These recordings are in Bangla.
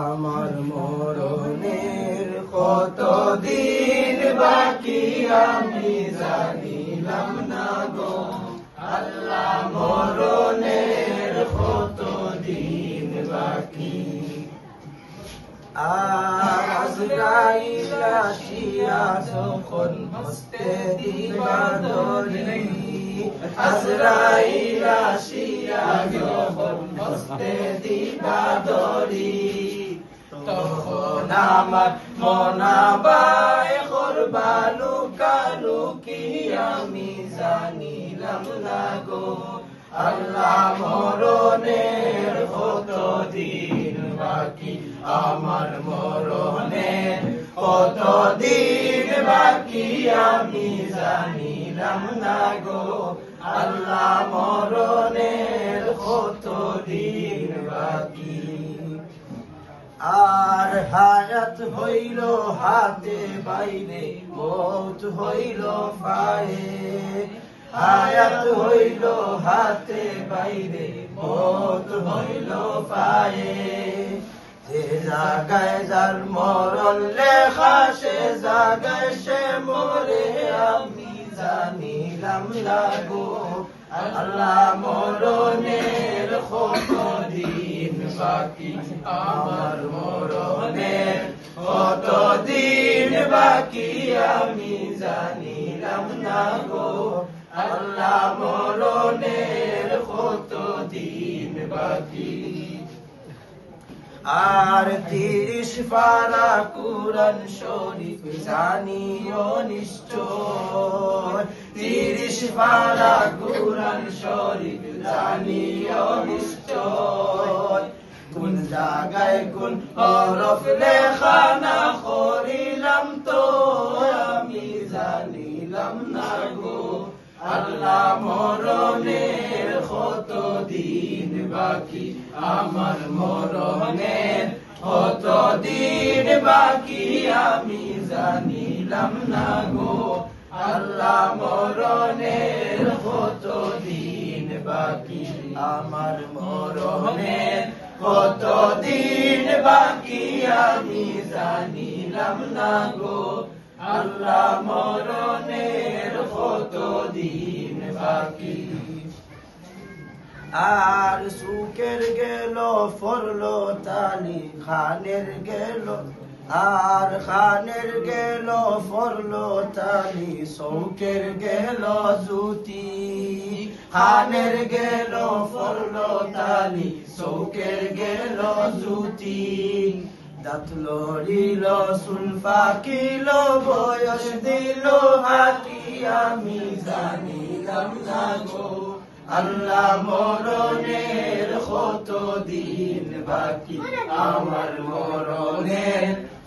আমার মরণের কত দিন বাকি আমি জানিলাম না গো। আল্লাহ মরণের কত দিন বাকি আজরাইল আসিয়া যখন হস্তে দিবা ধরি আজরাইল আসিয়া যখন হস্তে দিবা ধরি আমার মনাবাই করবা লুকালুকি আমি জানিলাম না গো। আল্লাহ মরণের কত দিন বাকি? আমার মরণের কত দিন বাকি? আমি জানিলাম না গো। আল্লাহ মরণের কত দিন আর হায়াত হইল হাতে বাইরে, মৌত হইল পায়ে। হায়াত হইল হাতে বাইরে, মৌত হইল পায়ে। যে জাগায় যার মরণ লেখা, সে জাগায় সে মরে আমি জানিলাম লাগো আল্লাহ মরণের দিন বাকি আমার মরণের কত দিন বাকি আমি জানিলাম না গো। আল্লাহ মরণের কত দিন বাকি? আর তিরিশ পারা কুরআন শরীফ জানিও নিশ্চয়। তিরিশ পারা কুরআন শরীফ জানিও নিশ্চয়। কোন কোন হরফ লেখা না করিলাম তো আমি জানিলাম না গো। দিন বাকি? আমার মরণের কত দিন বাকি? আমি জানিলাম না গো। আল্লাহ মরণের কত দিন বাকি? আমার মরণের কত দিন বাকি আমি জানিলাম না গো। আল্লাহ মরণের কত দিন বাকি? আর সুখের গেল, ফরলো তানি খানের গেল আর খানের গেল ফরলো তালি সৌকের গেল জুতি। খানের গেল ফরলো তালি সৌকের গেল জুতি। দাঁত লড়িল সুন ফাকিল বয়স দিল, হাতি আমি জানিলাম না গো। আল্লাহ মরণের কত দিন বাকি? আমার মরণের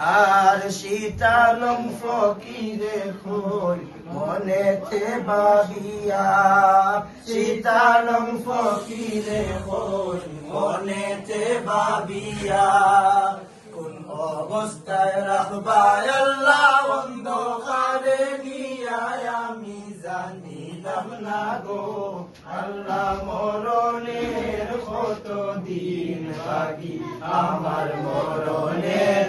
আর শীতালং ফকিরে খোল মনেতে বাবিয়া শীতালং ফকিরে খোল মনেতে বাবিয়া কোন অবস্থায় রাখবায় আল্লাহ অন্ধকারে নিয়ায়, আমি জানিলাম না গো, আল্লাহ মরণের কত দিন আমার মরণের